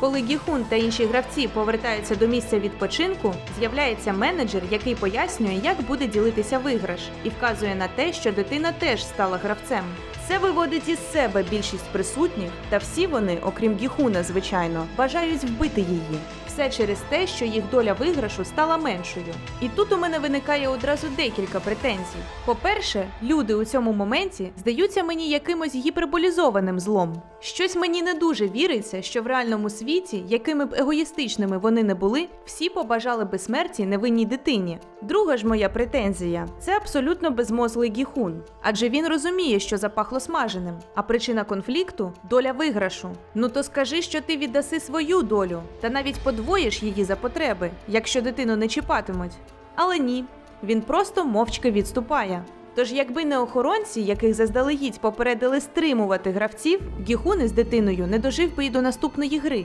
Коли Гіхун та інші гравці повертаються до місця відпочинку, з'являється менеджер, який пояснює, як буде ділитися виграш, і вказує на те, що дитина теж стала гравцем. Це виводить із себе більшість присутніх, та всі вони, окрім Гіхуна, звичайно, бажають вбити її. Все через те, що їх доля виграшу стала меншою. І тут у мене виникає одразу декілька претензій. По-перше, люди у цьому моменті здаються мені якимось гіперболізованим злом. Щось мені не дуже віриться, що в реальному світі, якими б егоїстичними вони не були, всі побажали би смерті невинній дитині. Друга ж моя претензія це абсолютно безмозлий гіхун, адже він розуміє, що запахло смаженим. А причина конфлікту доля виграшу. Ну то скажи, що ти віддаси свою долю, та навіть подвоїш її за потреби, якщо дитину не чіпатимуть. Але ні, він просто мовчки відступає. Тож, якби не охоронці, яких заздалегідь попередили стримувати гравців, Гіхун з дитиною не дожив би і до наступної гри.